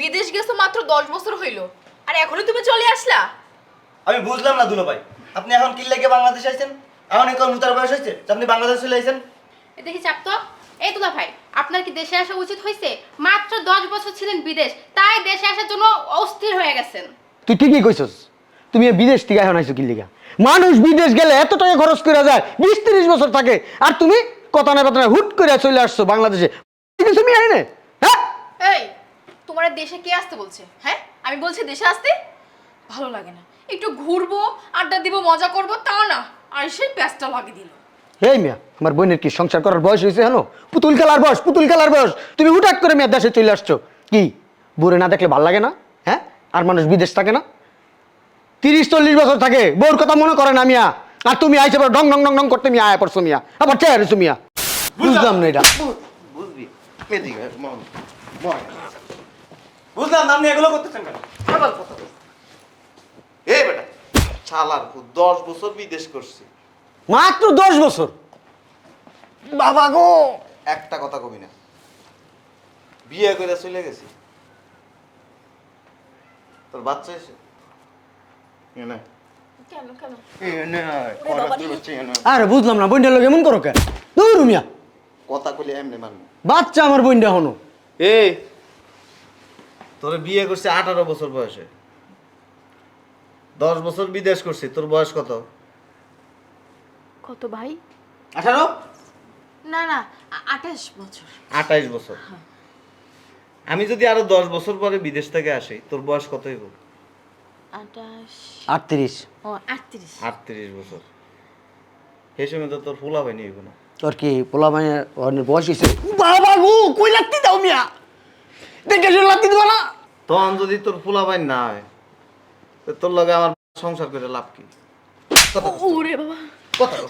বিদেশ গেছো মাত্র দশ বছর হইল। আর এখনই তুমি চলে আসলা? আমি বুঝলাম না দুলো ভাই। আপনি এখন কি লেগে বাংলাদেশ আইছেন? এখন এখন মুতার বয়স হয়েছে আপনি বাংলাদেশ চলে আইছেন। এ দেখি চাপ তো। এই দুলা ভাই আপনার কি দেশে আসা উচিত হয়েছে মাত্র দশ বছর ছিলেন বিদেশ তাই দেশে আসার জন্য অস্থির হয়ে গেছেন। তুই ঠিকই কইছস। তুমি বিদেশ থেকে এখন আইছো কিল্লিগা মানুষ বিদেশ গেলে এত টাকা খরচ করে যায় বিশ তিরিশ বছর থাকে। আর তুমি কথা না কথা না হুট করে চলে আসছো বাংলাদেশে। তুমি আইনে হ্যাঁ? এই তোমার দেশে কে আসতে বলছে? হ্যাঁ? আমি বলছি দেশে আসতে ভালো লাগে না। একটু ঘুরবো আড্ডা দিব মজা করব তাও না। আর সেই প্যাঁচটা লাগিয়ে দিল। এই মিয়া আমার বোনের কি সংসার করার বয়স হয়েছে হেন পুতুল খেলার বয়স পুতুল খেলার বয়স। তুমি হুটাক করে মেয়ের দেশে চলে আসছো। কি? বুড়ে না দেখলে ভালো লাগে না? হ্যাঁ? আর মানুষ বিদেশ থাকে না? তিরিশ চল্লিশ বছর থাকে। বউর কথা মনে করে না মিয়া। আর তুমি আইসে পর ডং ডং ডং ডং করতে মিয়া আয় পড়ছো মিয়া। আবার চেয়ার মিয়া। বুঝলাম। না এটা। বুঝবি। এদিকে বুঝলাম না আপনি এগুলো করতেছেন কেন? আবার কথা এ বেটা শালার পুত দশ বছর বিদেশ করছি। মাত্র দশ বছর? বাবা গো! একটা কথা কবি না। বিয়ে করে চলে গেছি। তোর বাচ্চা এসে নে। কেন কেন। আরে বুঝলাম না বোনটার লোক এমন করো কে দূর মিয়া। কথা কইলে এমনি মানবো। বাচ্চা আমার বোনটা হনো। এই তোর বিয়ে করছি আঠারো বছর বয়সে। দশ বছর বিদেশ করছি তোর বয়স কত? কত ভাই? আঠারো? না না আঠাশ বছর। আঠাইশ বছর। আমি যদি আরও দশ বছর পরে বিদেশ থেকে আসি তোর বয়স কত হইব? আটত্রিশ। ও আটত্রিশ। আটত্রিশ বছর। সেই সময় তো তোর ফুলা হয়নি হইব না। তোর কি পোলা অনেক বয়স হয়েছে বাবা গো কই লাগতি দাও মিয়া? দেখে লাগতি দিবা না? তখন যদি তোর ফুলা বাইন না হয় তো তোর লগে আমার সংসার করে লাভ কি? ওরে বাবা। কথা কও।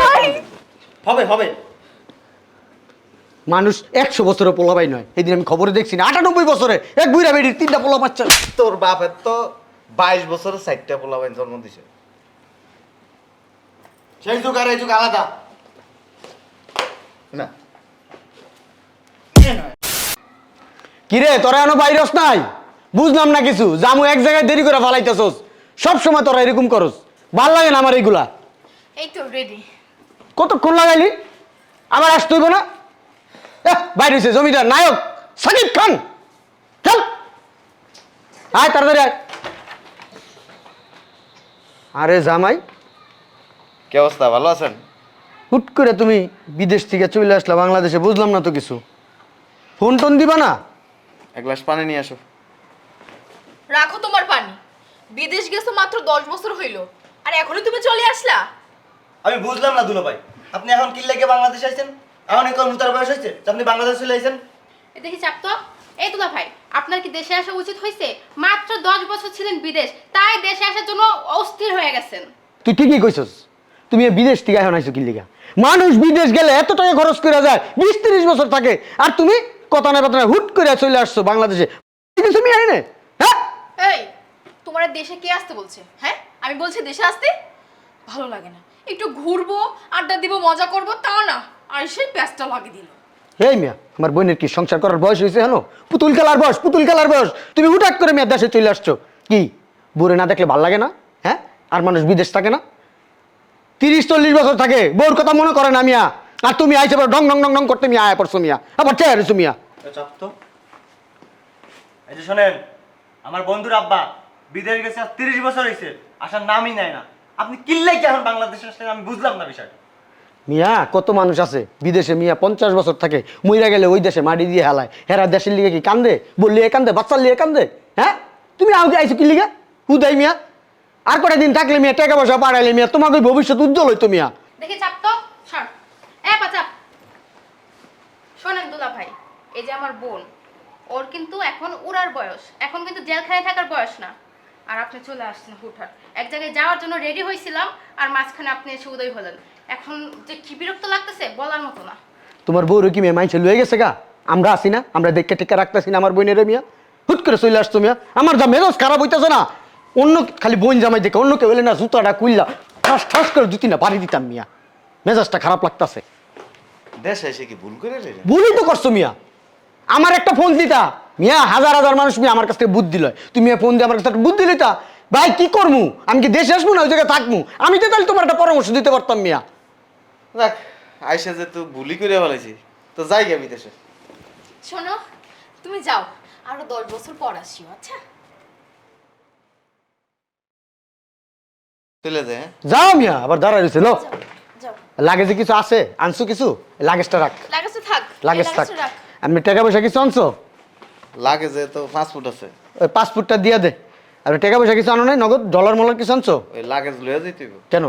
ভাই। হবে হবে। মানুষ একশো বছরে পোলাবাই নয়। এদিন আমি খবরে দেখছি না আটানব্বই বছরে। এক বুড়া বেডির তিনটা পোলা বাচ্চা। তোর বাপের তো বাইশ বছরের চারটা পোলা বাইন জন্ম দিছে। সেই যুগ আর এই যুগ আলাদা। না। কিরে তোরা এখনও বাইরস নাই? বুঝলাম না কিছু। জামু এক জায়গায় দেরি করে ফালাইতেছস। সব সময় তোরা এরকম করস। ভালো লাগে না আমার এইগুলা। এই তো রেডি কতক্ষণ লাগাইলি? আবার আসতে হইব না? বাইরে হইছে জমিদার নায়ক সাকিব খান। চল আয় তাড়াতাড়ি আয়। আরে জামাই। কি অবস্থা ভালো আছেন? হুট করে তুমি বিদেশ থেকে চলে আসলা বাংলাদেশে বুঝলাম না তো কিছু। ফোন টোন দিবা না? এক গ্লাস পানি নিয়ে আসো। রাখো তোমার পানি। বিদেশ গেছো মাত্র দশ বছর হইল। আর এখনই তুমি চলে আসলা? আমি বুঝলাম না দুলো ভাই। আপনি এখন কি লেগে বাংলাদেশ আইছেন? এখন এখন মুতার বয়স হয়েছে আপনি বাংলাদেশ চলে আইছেন? এ দেখি চাপ তো। এই দুলা ভাই আপনার কি দেশে আসা উচিত হয়েছে? মাত্র দশ বছর ছিলেন বিদেশ তাই দেশে আসার জন্য অস্থির হয়ে গেছেন। তুই ঠিকই কইছস তুমি এই বিদেশ থেকে এখন আইছো কিল্লিগা মানুষ বিদেশ গেলে এত টাকা খরচ করে যায় বিশ তিরিশ বছর থাকে আর তুমি কথা না কথা না হুট করে চলে আসছো বাংলাদেশে। আইনে হ্যাঁ? এই তোমার দেশে কে আসতে বলছে? হ্যাঁ? আমি বলছি দেশে আসতে? ভালো লাগে না। একটু ঘুরবো আড্ডা দিব মজা করব তাও না। আর সেই প্যাঁচটা লাগিয়ে দিল। এই মিয়া আমার বোনের কি সংসার করার বয়স হয়েছে পুতুল খেলার বয়স পুতুল খেলার বয়স। তুমি হুটাক করে মেয়ের দেশে চলে আসছো। কি? বুড়ে না দেখলে ভালো লাগে না? হ্যাঁ? আর মানুষ বিদেশ থাকে না? তিরিশ চল্লিশ বছর থাকে। বউর কথা মনে করে না মিয়া। আর তুমি আইসে ডং ডং ডং ডং করতে মিয়া আয় পড়ছো মিয়া। আবার চেয়ার মিয়া? চাপ তো। এই যে শোনেন আমার বন্ধুর আব্বা বিদেশ গেছে আজ তিরিশ বছর হয়েছে আসার নামই নেয় না। আপনি কিল্লে কি এখন বাংলাদেশে আসলেন? আমি বুঝলাম না বিষয়টা। মিয়া কত মানুষ আছে বিদেশে? মিয়া পঞ্চাশ বছর থাকে মইরা গেলে ওই দেশে মাটি দিয়ে হেলায়। হেরা দেশের লিগে কি কান্দে? বললি এ কান্দে বাচ্চার লিগে কান্দে? হ্যাঁ? তুমি আগে আইছো কি লিগে হুদাই মিয়া। আর কটা দিন থাকলে মিয়া টাকা পয়সা পাড়াইলে মিয়া তোমাকে ভবিষ্যৎ উজ্জ্বল হইতো মিয়া। দেখি চাপ তো সর। এ পা চাপ শোনেন দুলা ভাই এই যে আমার বোন ওর কিন্তু এখন উড়ার বয়স এখন কিন্তু জেলখানায় থাকার বয়স না। আর আপনি চলে আসছেন হুটহাট। এক জায়গায় যাওয়ার জন্য রেডি হয়েছিলাম আর মাঝখানে আপনি এসে উদয় হলেন। এখন যে কি বিরক্ত লাগতেছে বলার মতো না। তোমার বউর কি মেয়ে মাইছে লয়ে গেছে গা? আমরা আসি না আমরা দেখে টেকে রাখতেছি না আমার বোনের মিয়া। হুট করে চলে আসতো মিয়া। আমার যা মেজাজ খারাপ হইতেছে না। অন্য খালি বোন জামাই দেখে অন্য কেউ এলে না জুতাটা কুইল্লা ঠাস ঠাস করে জুতি না বাড়ি দিতাম মিয়া। মেজাজটা খারাপ লাগতাছে। দেশে এসে কি ভুল করে রে? ভুলই তো করছ মিয়া। আমার একটা ফোন দিতা। মিয়া হাজার হাজার মানুষ মিয়া আমার কাছ থেকে বুদ্ধি লয়। তুমি ফোন দিয়ে আমার কাছে একটা বুদ্ধি লইতা? ভাই কি করমু? আমি কি দেশে আসব না ওই জায়গায় থাকব আমি তো তাহলে তোমার একটা পরামর্শ দিতে পারতাম মিয়া। দেখ আইসা যে তুই ভুলি করে ফেলেছি তো যাই গে বিদেশে। শোনো তুমি যাও আরও দশ বছর পর আসিও আচ্ছা? চলে যায় হ্যাঁ? যাও মিয়া আবার দাঁড়াই রয়েছে লো। যাও যাও। লাগেজে কিছু আছে? আনছো কিছু? লাগেজটা রাখ। লাগেজটা থাক লাগেজ থাক। আমি টাকা পয়সা কিছু আনছো? লাগে যে তো পাসপোর্ট আছে। ওই পাসপোর্টটা দিয়ে দে। আর টাকা পয়সা কিছু আনো নাই? নগদ? ডলার মলার কিছু আনছো? ওই লাগেজ লয়ে যেতে হইব। কেন?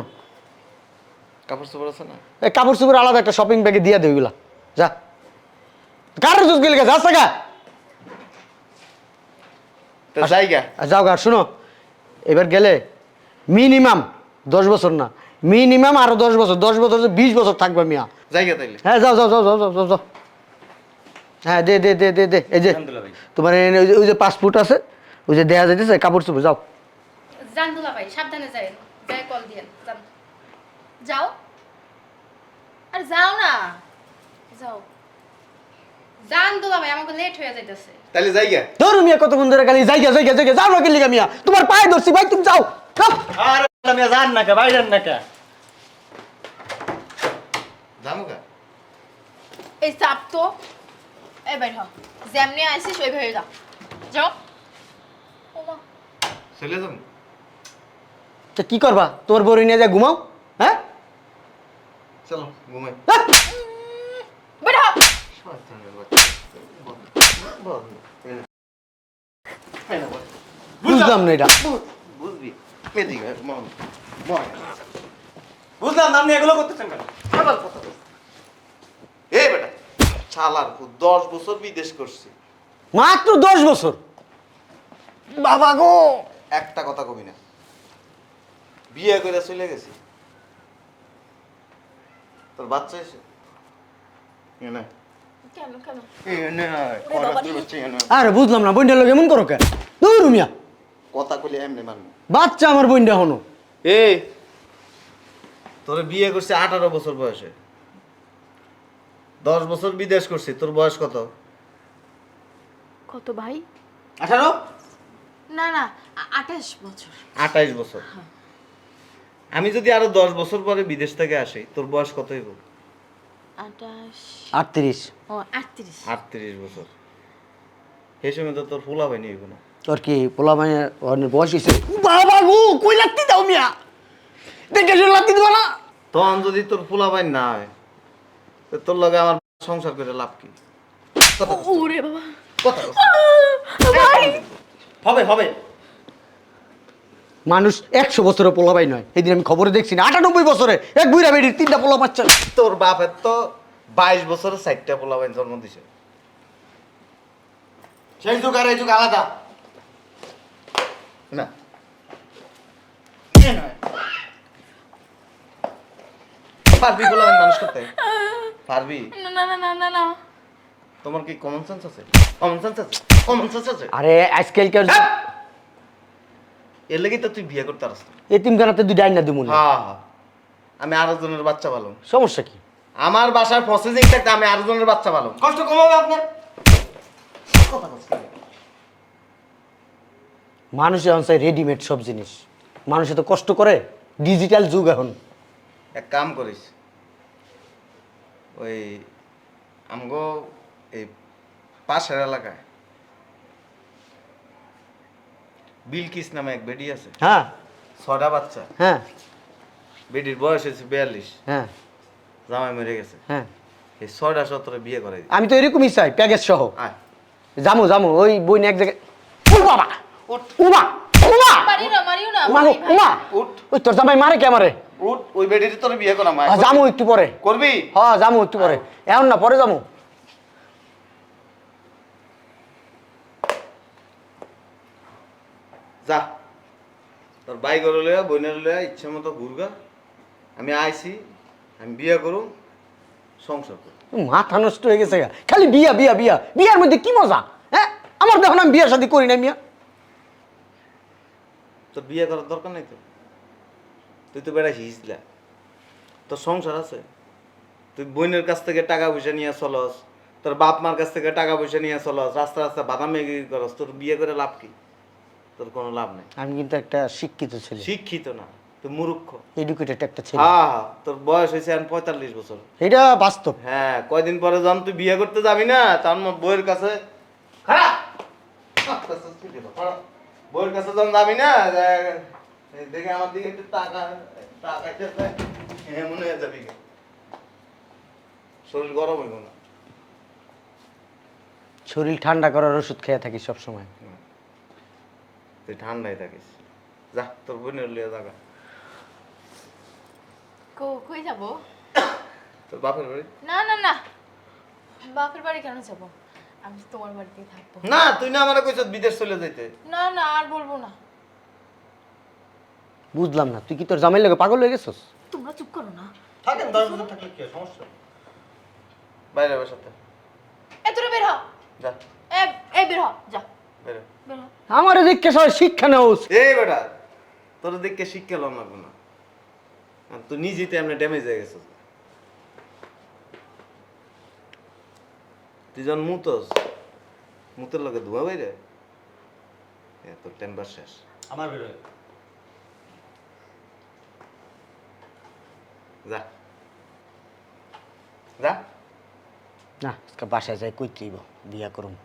কাপড় চোপড় আছে না? এই কাপড় চোপড় আলাদা একটা শপিং ব্যাগে দিয়ে দে ওইগুলা। যা। কার জুস গেলে গেছে আসতে গা। তো যাই গা। আর যাও গা আর শুনো এবার গেলে মিনিমাম দশ বছর না মিনিমাম আরও দশ বছর দশ বছর বিশ বছর থাকবে মিয়া। যাই গা তাইলে। হ্যাঁ যাও যাও যাও যাও যাও যাও যাও। হ্যাঁ দে দে দে দে দে এই যে তোমার ওই যে- ওই যে পাসপোর্ট আছে ওই যে দেয়া যাইতেছে কাপড় চোপড় যাও। যান দুলা ভাই সাবধানে যাই যাই কল দিয়েন যান। যাও। আর যাও না। যাও। যান দুলা ভাই আমাকে লেট হয়ে যাইতেছে। তাইলে যাই গা মিয়া কতক্ষণ ধরে খালি জায়গা জায়গা জায়গা যাও না গেলি মিয়া। তোমার পায়ে ধরছি ভাই তুমি যাও। যাও। আর আমি জান না কে বাইরেন না কে। যাব গা এই চাপ তো। এই বের হ। যেমনি আইসিস ওইভাবে যাও যাও। ওমা। চলে যাব। তা কি করবা? তোমার বড়ি নিয়ে যা ঘুমাও। হ্যাঁ? চলো ঘুমাই। বের হ। শয়তানের বাচ্চা। বল, বল। এই না, বুঝলাম না এটা বুঝবি বুঝলাম না আপনি এগুলো করতেছেন কেন আবার কথা বল। এই বেটা শালার খুব দশ বছর বিদেশ করছি। মাত্র দশ বছর? বাবা গো! একটা কথা কবি না। বিয়ে করে চলে গেছি। তোর বাচ্চা এসে এ নে। কেন কেন? এ নে, ওরে বাবা করার তোর বাচ্চা, এ নে। আরে বুঝলাম না বইনটা লোক এমন করো কে? দূর মিয়া। কথা কইলে এমনি মানবো বাচ্চা আমার বইনটা হনো এই তোর বিয়ে করছে আঠারো বছর বয়সে। দশ বছর বিদেশ করছি তোর বয়স কত? কত ভাই? আঠারো? না না আঠাশ বছর। আঠাইশ বছর। আমি যদি আরও দশ বছর পরে বিদেশ থেকে আসি তোর বয়স কত হইব? আটত্রিশ। ও আটত্রিশ। আটত্রিশ বছর। সেই সময় তো তোর ফুলা হয়নি হইব না। তোর কি পোলা মানে বয়স হয়েছে বাবা গো কই লাগতি দাও মিয়া? দেখে না? তখন যদি তোর ফুলা ভাই না হয় তোর লগে আমার সংসার করে লাভ কি? ওরে বাবা। কথা হবে হবে। মানুষ একশো বছরের পোলাবাই নয়। এদিন আমি খবরে দেখছি না আটানব্বই বছরে। এক বুড়া বেডির তিনটা পোলা বাচ্চা। তোর বাপের তো বাইশ বছরের চারটা পোলা ভাই জন্ম দিছে। সেই যুগ আর এই যুগ আলাদা। না। পারবি মানুষ করতে। পারবি না না না না না তোমার কি কমন সেন্স আছে? কমন সেন্স আছে? কমন সেন্স আছে? আরে আজকালকার এর লাগি তো তুই বিয়ে করতে। এতিমখানাতে দুই ডাইনা দিব না হ্যাঁ। হ্যাঁ। আমি আরও জনের বাচ্চা ভালো সমস্যা কি? আমার বাসার প্রসেসিং থাকতে আমি আরও জনের বাচ্চা ভালো কষ্ট কমাবে আপনার। মানুষ এখন চাই রেডিমেড সব জিনিস। মানুষ এত কষ্ট করে ডিজিটাল যুগ এখন। এক কাম করিস। ওই আমগো এই পাশের এলাকায় বিলকিস নামে এক বেডি আছে। হ্যাঁ। ছটা বাচ্চা। হ্যাঁ। বেডির বয়স হয়েছে বিয়াল্লিশ। হ্যাঁ। জামাই মরে গেছে। হ্যাঁ। এই ছয়টা সতেরো বিয়ে করে আমি তো এরকমই চাই প্যাকেজ সহ। আয়। জামু জামু ওই বই এক জায়গায় ও বাবা! উমা! উমা! মারিও না মারিও না। উমা উঠ। ওই তোর জামাই মারে কে মারে উঠ ওই বেডির তোর বিয়ে করা মা আ, জামু একটু পরে। করবি? হ্যাঁ জামু একটু পরে। এখন না পরে জামু যা। তোর গরু লইয়া বোনের লইয়া ইচ্ছে মতো ঘুরগা। আমি আইছি আমি বিয়ে করুম সংসার করুম। মাথা নষ্ট হয়ে গেছে খালি বিয়া বিয়া বিয়া। বিয়ার মধ্যে কি মজা? হ্যাঁ? আমার দেখুন আমি বিয়া শাদি করি না মিয়া। তোর বিয়ে করার দরকার নাই তো? তুই তো বেড়াইছি হিসলা তোর সংসার আছে? তুই বোনের কাছ থেকে টাকা পয়সা নিয়ে চলস তোর বাপ মার কাছ থেকে টাকা পয়সা নিয়ে চলস রাস্তা রাস্তা বাদাম করস তোর বিয়ে করে লাভ কি? তোর কোনো লাভ নেই। আমি কিন্তু একটা শিক্ষিত ছেলে। শিক্ষিত না তুই মূর্খ। এডুকেটেড একটা ছেলে। হ্যাঁ হ্যাঁ, তোর বয়স হয়েছে এখন পঁয়তাল্লিশ বছর। এটা বাস্তব। হ্যাঁ কয়দিন পরে যখন তুই বিয়ে করতে যাবি না তখন আমার বইয়ের কাছে খারাপ! বইয়ের কাছে যখন যাবি না দেখে আমার দিকে একটু টাকা টাকা চাইছে, এমন হয়ে যাবি। শরীর গরম হইব না। শরীর ঠান্ডা করার ওষুধ খেয়ে থাকি সব সময় তুই ঠান্ডায় থাকিস। যা তোর বোনের লিয়ে কো কই যাব? তোর বাপের বাড়ি? না না না। বাপের বাড়ি কেন যাব? আমি তোমার বাড়িতেই থাকব। না তুই না আমার কইছ বিদেশ চলে যাইতে। না না আর বলব না। বুঝলাম না। তুই কি তোর জামাই লাগে পাগল হয়ে গেছস? তোমরা চুপ করো না। থাকেন দশ বছর থাকলে কি সমস্যা? বাইরে বসাতে। এ তোরা বের হ। যা। এ এ বের হ। যা। বেরো বের হ। আমার এদিকে সবাই শিক্ষা নেওয়া উচিত। এই বেটা তোর দেখকে শিক্ষা লম লাগবো না। আর তুই নিজেই তো এমনি ড্যামেজ হয়ে গেছিস। তুই যখন মুতস মুতের লগে ধোয়া বাইরে? এ, তোর টেম্পার শেষ। আমার বেরোয় যা যা না বাসায় যাই কই তুইব বিয়া করুম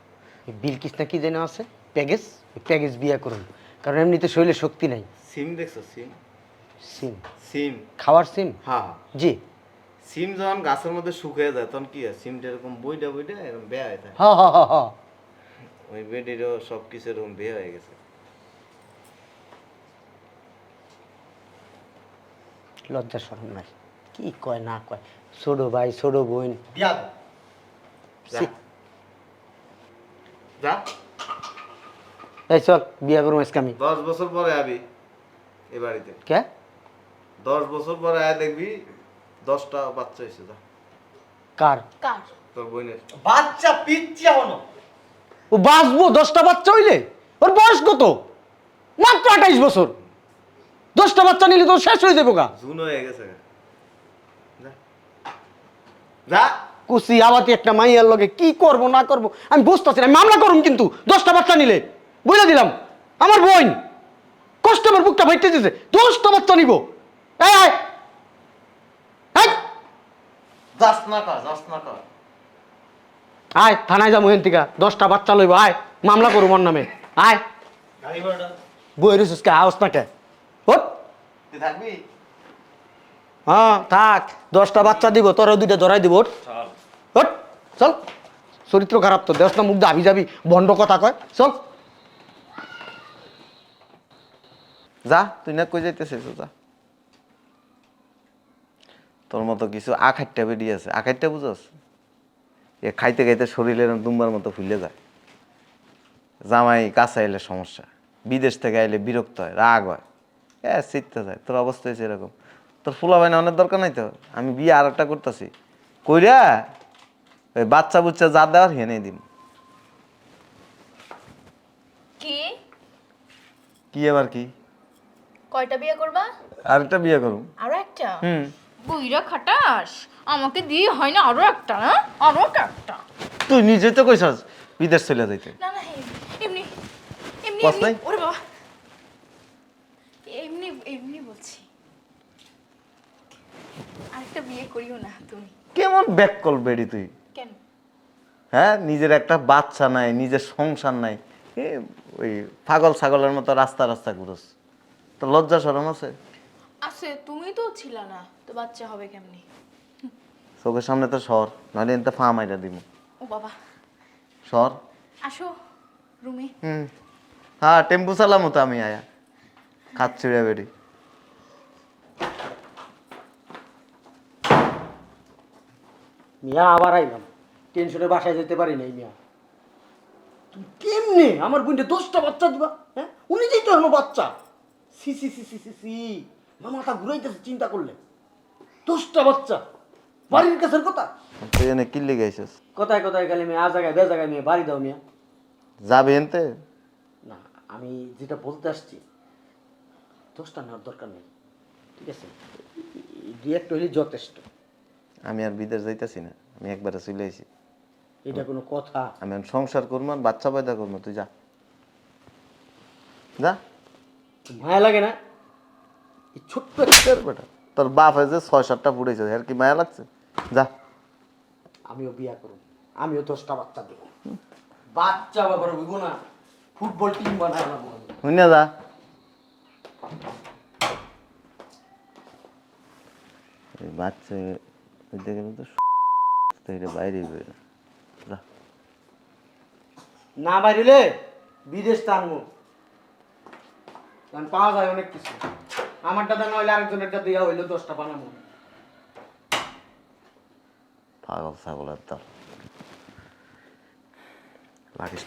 বিলকিস না কি যেন আছে প্যাকেজ ওই প্যাকেজ বিয়া করুম কারণ এমনিতে শরীরে শক্তি নাই সিম দেখছ সিম সিম সিম খাওয়ার সিম হ্যাঁ হ্যাঁ জি সিম যখন গাছের মধ্যে শুকিয়ে যায় তখন কি হয় সিমটা এরকম বইটা বইটা এরকম বেয়া হয়ে থাকে হ হ হ হ ওই বেডিরও সব কিছু এরকম বেয়া হয়ে গেছে লজ্জা শরম নাই কি কয় না কয়? ছোট ভাই ছোট বোন। বিয়া ছি। যা। এই চল বিয়া করুম আজকে আমি। দশ বছর পরে আবি এ বাড়িতে। কে? দশ বছর পরে আয় দেখবি দশটা বাচ্চা হয়েছে যা। কার? কার? তোর বোনের। বাচ্চা পিচ্ছি হনো ও বাঁচবো দশটা বাচ্চা হইলে? ওর বয়স কত? মাত্র আঠাইশ বছর। দশটা বাচ্চা নিলে তো শেষ হয়ে যাব গা। জুন হয়ে গেছে যা। কুসি আবাতি একটা মাইয়ার লগে কি করব না করব? আমি বুঝতেছি না মামলা করুম কিন্তু দশটা বাচ্চা নিলে। বলে দিলাম আমার বোন। কষ্ট আমার বুকটা ভাইতে দিতেছে দশটা বাচ্চা নিব। এই আয় আয় যাস না কর যাস না কর। আয় থানায় যাব থেকে দশটা বাচ্চা লইব আয় মামলা করুম ওর নামে আয়। বই রয়েছিস কে আওস না কে? থাকবি? হ্যাঁ থাক দশটা বাচ্চা দিব তোরও দুইটা ধরাই দিব চল। চরিত্র খারাপ তো দেশ না মুখ দাবি যাবি বন্ড কথা কয় চল। যা তুই না কই যাইতেছিস যা। তোর মতো কিছু আখাইটটা বেরিয়ে আছে আখাইটটা বুঝস? এ খাইতে খাইতে শরীরের দুম্বার মতো ফুলে যায়। জামাই কাছে এলে সমস্যা বিদেশ থেকে আইলে বিরক্ত হয় রাগ হয়। এ চিত্তে যায় তোর অবস্থা হয়েছে এরকম। তোর ফুলা বাইনা অনেক দরকার নাই তো? আমি বিয়ে আর একটা করতেছি। কইরা ওই বাচ্চা বুচ্চা যা দেওয়ার হেনে দিন কি? কি এবার কি? কয়টা বিয়ে করবা? আরেকটা বিয়ে করুম। আরও একটা? হুম। বুইরা খাটাস। আমাকে দিয়ে হয় না আরও একটা না আরও একটা তুই নিজে তো কইছস বিদেশ চলে যাইতে। না না এমনি এমনি এমনি। ওরে বাবা। এমনি এমনি বলছি। আরেকটা বিয়ে করিও না তুমি। কেমন ব্যাক কল বেড়ি তুই? কেন? হ্যাঁ নিজের একটা বাচ্চা নাই নিজের সংসার নাই। এ ওই পাগল ছাগলের মতো রাস্তা রাস্তা ঘুরোস। তো লজ্জা সরম আছে? আছে তুমি তো ছিল না তো বাচ্চা হবে কেমনি? চোখের সামনে তো শহর নাহলে এনতে ফা মাইরা দিব ও বাবা। শহর? আসো রুমে। হুম। হ্যাঁ টেম্পু চালামো তো আমি আয়া। খাচ্ছিড়া বেড়ি। মিয়া আবার আইলাম। টেনশনে বাসায় যেতে পারি নাই মিয়া। তুমি কেমনে? আমার বোনটা দশটা বাচ্চা দিবা হ্যাঁ? উনি যেই তো হলো বাচ্চা। সি সি সি সি সি সি। আমার মাথা ঘুরাইতেছে চিন্তা করলে। দশটা বাচ্চা। বাড়ির কাছের কথা। তুই এনে কিল্লি গাইছিস কোথায় কোথায় গেলে মেয়ে আ জায়গায় বে জায়গায় মেয়ে বাড়ি দাও মিয়া। যাবে এনতে? না আমি যেটা বলতে আসছি দশটা নেওয়ার দরকার নেই। ঠিক আছে? দুই একটা হইলে যথেষ্ট। আমি আর বিদেশ যাইতেছি না আমি একবারে চলে আইছি। এটা কোনো কথা? আমি এখন সংসার করব আর বাচ্চা পয়দা করব তুই যা। যা। মায়া লাগে না? এই ছোট্ট একটা বেটা। তোর বাপ হয়েছে ছয় সাতটা ফুটেছে আর কি মায়া লাগছে? যা। আমিও বিয়া করব আমিও দশটা বাচ্চা দেবো। বাচ্চা বাবার হইব না ফুটবল টিম বানায় না শুনে যা বাচ্চা হইতে গেলে তো তো বাইরে বেরো না বাইরে বিদেশ টানবো কারণ পাওয়া যায় অনেক কিছু। আমারটা দেওয়া হইলে আরেকজনেরটা দেওয়া হইল দশটা বানাবো। পাগল ছাগলের দল লাগিস